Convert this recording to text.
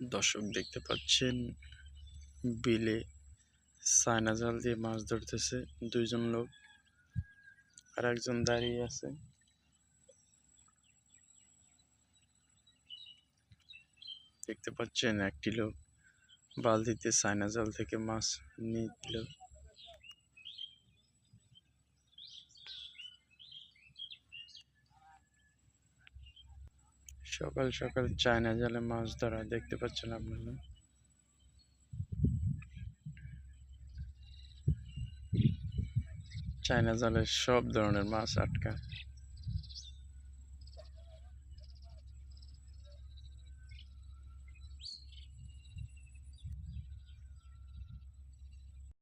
দর্শক দেখতে পাচ্ছেন, বিলে সায়না জাল দিয়ে মাছ ধরতেছে দুইজন লোক। আর একজন দাঁড়িয়ে আছে। দেখতে পাচ্ছেন একটি লোক বালতিতে সায়না জাল থেকে মাছ নিল। সকাল সকাল চায়না জালে মাছ ধরা দেখতে পাচ্ছেন আপনারা? চায়না জালে সব ধরনের মাছ আটকা।